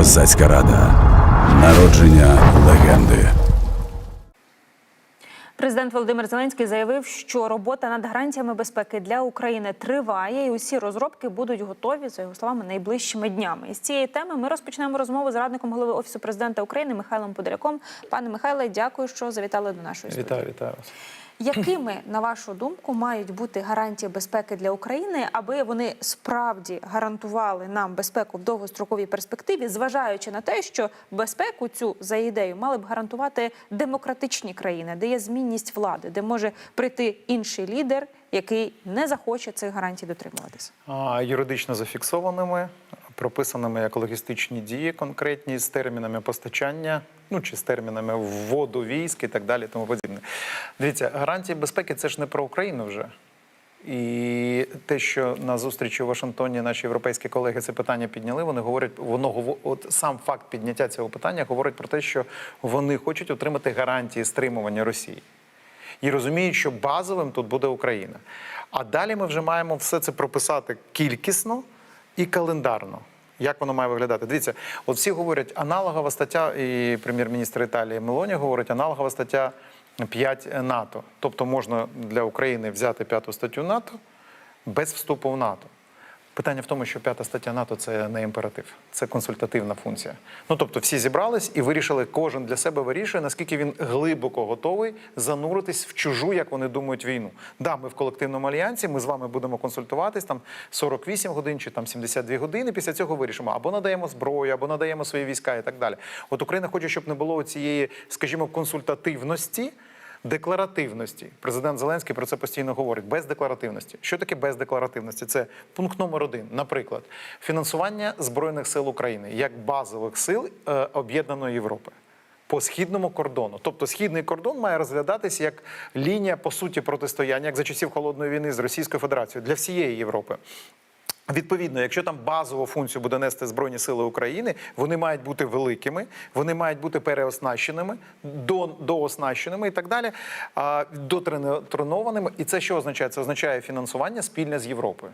Козацька рада. Народження легенди. Президент Володимир Зеленський заявив, що робота над гарантіями безпеки для України триває, і усі розробки будуть готові за його словами найближчими днями. І з цієї теми ми розпочнемо розмову з радником голови офісу президента України Михайлом Подоляком. Пане Михайле, дякую, що завітали до нашої студії. Вітаю, вітаю вас. Якими, на вашу думку, мають бути гарантії безпеки для України, аби вони справді гарантували нам безпеку в довгостроковій перспективі, зважаючи на те, що безпеку цю за ідею мали б гарантувати демократичні країни, де є змінність влади, де може прийти інший лідер, який не захоче цих гарантій дотримуватися? А, Юридично зафіксованими, прописаними як логістичні дії конкретні з термінами постачання, ну чи з термінами вводу військ і так далі, тому. Дивіться, гарантії безпеки це ж не про Україну вже. І те, що на зустрічі у Вашингтоні наші європейські колеги це питання підняли, вони говорять, воно от сам факт підняття цього питання говорить про те, що вони хочуть отримати гарантії стримування Росії. і розуміють, що базовим тут буде Україна. А далі ми вже маємо все це прописати кількісно і календарно. Як воно має виглядати? Дивіться, от всі говорять аналогова стаття, і прем'єр-міністр Італії Мелоні говорить аналогова стаття 5 НАТО. Тобто можна для України взяти п'яту статтю НАТО без вступу в НАТО. Питання в тому, що п'ята стаття НАТО це не імператив, це консультативна функція. Ну тобто, всі зібрались і вирішили, кожен для себе вирішує, наскільки він глибоко готовий зануритись в чужу, як вони думають, війну. Да, ми в колективному альянсі, ми з вами будемо консультуватись там 48 годин чи там 72 години. Після цього вирішимо або надаємо зброю, або надаємо свої війська і так далі. От Україна хоче, щоб не було цієї, скажімо, консультативності. Декларативності президент Зеленський про це постійно говорить. Без декларативності. Що таке без декларативності? Це пункт номер один. Наприклад, фінансування збройних сил України як базових сил е, об'єднаної Європи по східному кордону. Тобто східний кордон має розглядатись як лінія по суті протистояння, як за часів холодної війни з Російською Федерацією для всієї Європи. Відповідно, якщо там базову функцію буде нести Збройні Сили України, вони мають бути великими, вони мають бути переоснащеними, до, дооснащеними і так далі, дотренованими. І це що означає? Це означає фінансування спільне з Європою.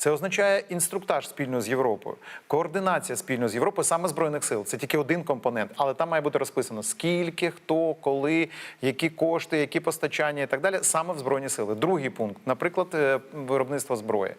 Це означає інструктаж спільно з Європою, координація спільно з Європою, саме збройних сил. Це тільки один компонент, але там має бути розписано скільки, хто, коли, які кошти, які постачання і так далі, саме в збройні сили. Другий пункт, наприклад, е, виробництво зброї.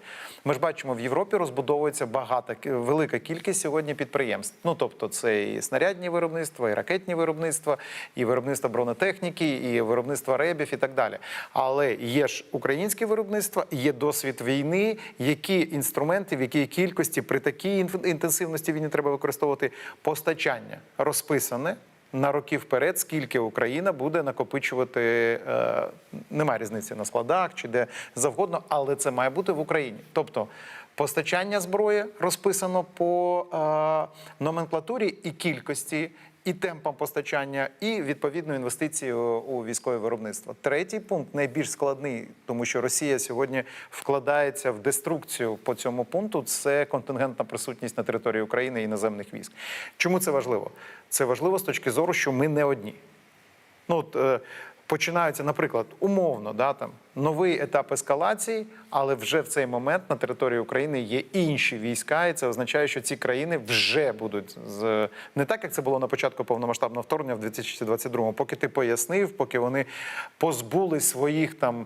Ми ж бачимо, в Європі розбудовується багата велика кількість сьогодні підприємств. Ну тобто, це і снарядні виробництва, і ракетні виробництва, і виробництво бронетехніки, і виробництво ребів, і так далі. Але є ж українське виробництво, є досвід війни, які інструменти, в якій кількості при такій інтенсивності війни треба використовувати постачання розписане. На роки вперед, скільки Україна буде накопичувати, е, немає різниці на складах чи де завгодно, але це має бути в Україні. Тобто постачання зброї розписано по е, номенклатурі і кількості, і темпам постачання, і відповідно інвестиції у, військове виробництво. Третій пункт найбільш складний, тому що Росія сьогодні вкладається в деструкцію по цьому пункту. Це контингентна присутність на території України іноземних військ. Чому це важливо? Це важливо з точки зору, що ми не одні. Ну, от, е, починаються, наприклад, умовно, да, там, новий етап ескалації, але вже в цей момент на території України є інші війська, і це означає, що ці країни вже будуть з не так, як це було на початку повномасштабного вторгнення в 2022-му, поки ти пояснив, поки вони позбулись своїх там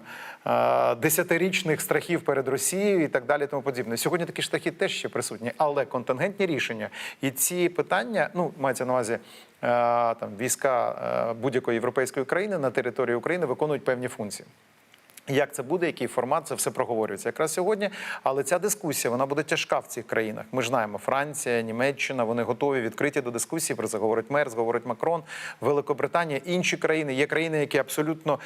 десятирічних страхів перед Росією і так далі. Тому подібне. Сьогодні такі страхи теж ще присутні, але контингентні рішення і ці питання, ну мається на увазі. Е, Там війська е, будь-якої європейської країни на території України виконують певні функції. Як це буде, який формат, це все проговорюється якраз сьогодні. Але ця дискусія вона буде тяжка в цих країнах. Ми ж знаємо, Франція, Німеччина, вони готові відкриті до дискусії. Про це говорить Мерц, говорить Макрон, Великобританія, інші країни. Є країни, які абсолютно,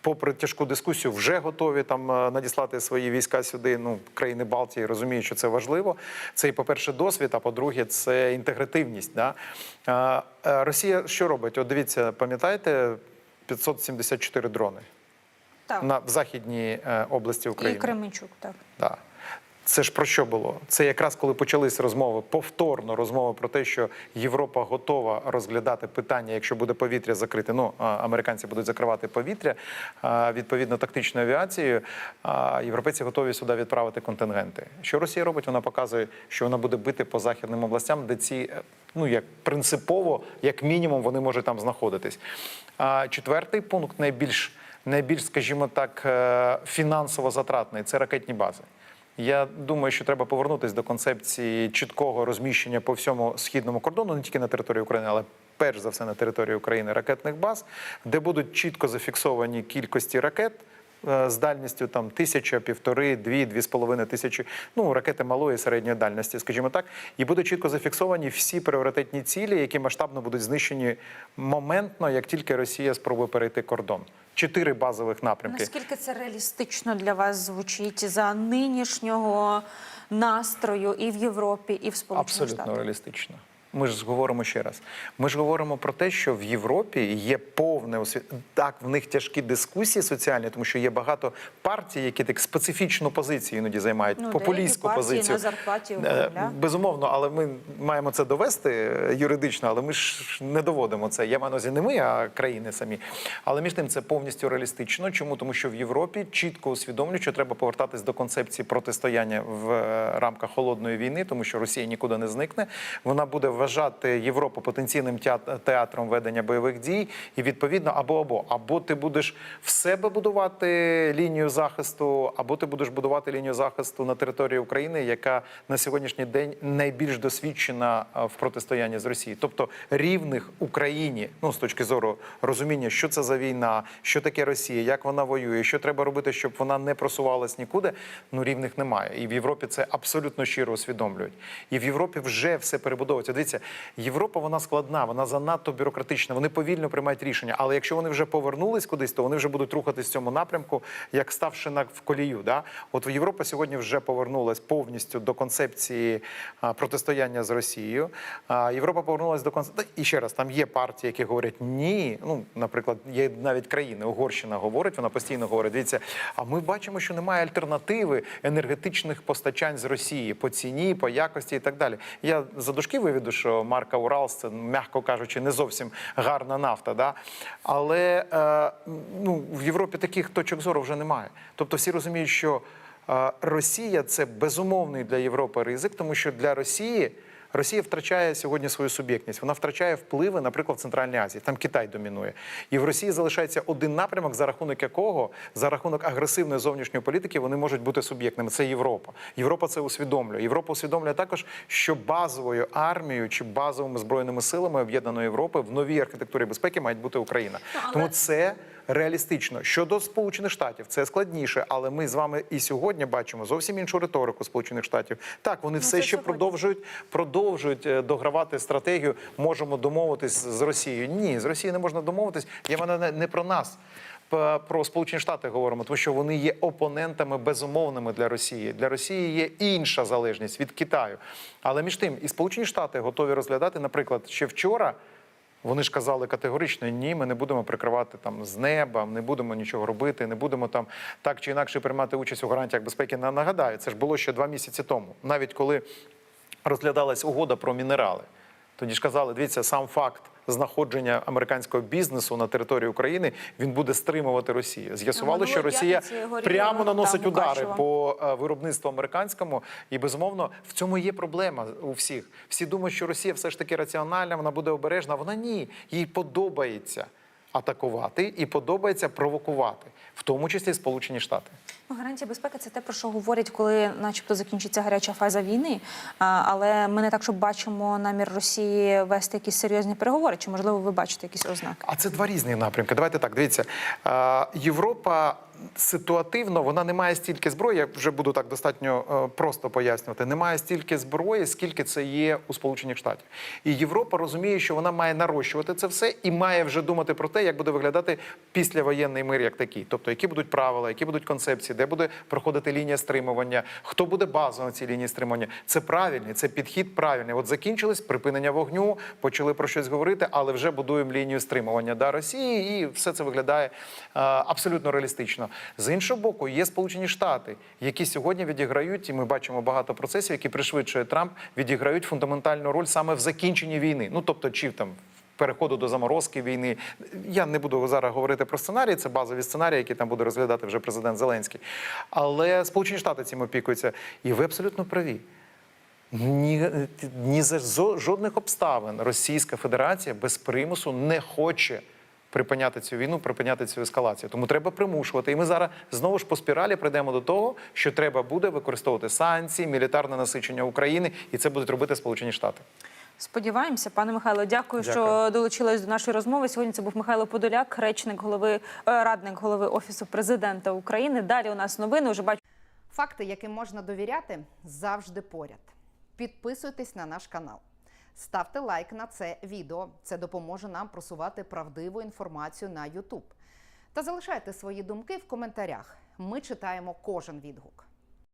попри тяжку дискусію, вже готові там е, надіслати свої війська сюди. Ну, країни Балтії розуміють, що це важливо. Це і, по-перше, досвід, а по-друге, це інтегративність. Да? Е, е, Росія що робить? От дивіться, пам'ятаєте, 574 дрони Так на в західній е, області і України. Кременчук, так. Да. Це ж про що було? Це якраз коли почались розмови, повторно розмови про те, що Європа готова розглядати питання, якщо буде повітря закрите. Ну американці будуть закривати повітря відповідно тактичною авіацією. Європейці готові сюди відправити контингенти. Що Росія робить? Вона показує, що вона буде бити по західним областям, де ці е, ну як принципово, як мінімум, вони можуть там знаходитись. А четвертий пункт найбільш найбільш, скажімо так, е, фінансово затратний це ракетні бази. Я думаю, що треба повернутися до концепції чіткого розміщення по всьому східному кордону, не тільки на території України, але перш за все на території України ракетних баз, де будуть чітко зафіксовані кількості ракет. Е, З дальністю там тисяча, півтори, дві, дві з половиною тисячі, ну ракети малої і середньої дальності, скажімо так, і будуть чітко зафіксовані всі пріоритетні цілі, які масштабно будуть знищені моментно, як тільки Росія спробує перейти кордон. Чотири базових напрямки. Наскільки це реалістично для вас звучить за нинішнього настрою і в Європі, і в Сполучених Абсолютно Штатах? реалістично. Ми ж говоримо ще раз. Ми ж говоримо про те, що в Європі є повне освіт... Так, в них тяжкі дискусії соціальні, тому що є багато партій, які так специфічну позицію іноді займають, Ну, популістську позицію. на зарплаті Е. Безумовно, але ми маємо це довести е, юридично, але ми ж не доводимо це. Я маю на увазі не ми, а країни самі. Але між тим це повністю реалістично. Чому? Тому що в Європі чітко усвідомлюють, що треба повертатись до концепції протистояння в е, рамках холодної війни, тому що Росія нікуди не зникне. Вона буде вважати Європу потенційним театром ведення бойових дій, і відповідно або або або ти будеш в себе будувати лінію захисту, або ти будеш будувати лінію захисту на території України, яка на сьогоднішній день найбільш досвідчена в протистоянні з Росією, тобто рівних Україні, ну з точки зору розуміння, що це за війна, що таке Росія, як вона воює, що треба робити, щоб вона не просувалась нікуди. Ну рівних немає. І в Європі це абсолютно щиро усвідомлюють. І в Європі вже все перебудовується. Дивіться, Європа вона складна, вона занадто бюрократична. Вони повільно приймають рішення. Але якщо вони вже повернулись кудись, то вони вже будуть рухатись в цьому напрямку, як ставши на в колію. Да? От Європа сьогодні вже повернулась повністю до концепції протистояння з Росією. Європа повернулась до концепції. І ще раз, там є партії, які говорять ні. Ну, наприклад, є навіть країни. Угорщина говорить, вона постійно говорить. Дивіться, а ми бачимо, що немає альтернативи енергетичних постачань з Росії по ціні, по якості і так далі. Я за дужки виведу, що марка Уралс це, м'яко кажучи, не зовсім гарна нафта. Да? Але е, ну, в Європі таких точок зору вже немає. Тобто всі розуміють, що е, Росія це безумовний для Європи ризик, тому що для Росії. Росія втрачає сьогодні свою суб'єктність. Вона втрачає впливи, наприклад, в Центральній Азії. Там Китай домінує. І в Росії залишається один напрямок, за рахунок якого, за рахунок агресивної зовнішньої політики, вони можуть бути суб'єктними. Це Європа. Європа це усвідомлює. Європа усвідомлює також, що базовою армією чи базовими збройними силами об'єднаної Європи в новій архітектурі безпеки має бути Україна. Тому це реалістично. Щодо Сполучених Штатів, це складніше, але ми з вами і сьогодні бачимо зовсім іншу риторику Сполучених Штатів. Так, вони все Ну, це ще сьогодні. продовжують продовжують е, догравати стратегію. Можемо домовитись з Росією. Ні, з Росією не можна домовитись. Я мене не, не про нас. Про Сполучені Штати говоримо, тому що вони є опонентами безумовними для Росії. Для Росії є інша залежність від Китаю. Але між тим, і Сполучені Штати готові розглядати, наприклад, ще вчора. Вони ж казали категорично: ні, ми не будемо прикривати там з неба, не будемо нічого робити, не будемо там так чи інакше приймати участь у гарантіях безпеки. На- Нагадаю, це ж було ще два місяці тому, навіть коли розглядалась угода про мінерали. Тоді ж казали, дивіться, сам факт знаходження американського бізнесу на території України він буде стримувати Росію. З'ясувало, що Росія прямо наносить удари по е, виробництву американському, і безумовно в цьому є проблема у всіх. Всі думають, що Росія все ж таки раціональна, вона буде обережна. Вона ні, їй подобається атакувати і подобається провокувати, в тому числі Сполучені Штати. Ну, гарантія безпеки це те, про що говорять, коли, начебто, закінчиться гаряча фаза війни. Але ми не так, щоб бачимо намір Росії вести якісь серйозні переговори. Чи можливо ви бачите якісь ознаки? А це два різні напрямки. Давайте так. Дивіться, Європа ситуативно вона не має стільки зброї. Я вже буду так достатньо е, просто пояснювати. Немає стільки зброї, скільки це є у Сполучених Штатів. І Європа розуміє, що вона має нарощувати це все і має вже думати про те, як буде виглядати післявоєнний мир, як такий. Тобто, які будуть правила, які будуть концепції, де буде проходити лінія стримування, хто буде базою на цій лінії стримування. Це правильний, це підхід правильний. От закінчилось припинення вогню, почали про щось говорити, але вже будуємо лінію стримування да, Росії, і все це виглядає е, абсолютно реалістично. З іншого боку, є Сполучені Штати, які сьогодні відіграють, і ми бачимо багато процесів, які пришвидшує Трамп, відіграють фундаментальну роль саме в закінченні війни. Ну тобто, чи там. Переходу до заморозки війни. Я не буду зараз говорити про сценарії, це базові сценарії, які там буде розглядати вже президент Зеленський. Але Сполучені Штати цим опікуються. І ви абсолютно праві. Ні, ні за жодних обставин Російська Федерація без примусу не хоче припиняти цю війну, припиняти цю ескалацію. Тому треба примушувати. І ми зараз знову ж по спіралі прийдемо до того, що треба буде використовувати санкції, мілітарне насичення України, і це будуть робити Сполучені Штати. Сподіваємося, пане Михайло, дякую, що долучились до нашої розмови. Сьогодні це був Михайло Подоляк, речник голови е, радник голови офісу президента України. Далі у нас новини. Уже бачу. Факти, яким можна довіряти, завжди поряд. Підписуйтесь на наш канал. Ставте лайк на це відео. Це допоможе нам просувати правдиву інформацію на YouTube. Та залишайте свої думки в коментарях. Ми читаємо кожен відгук.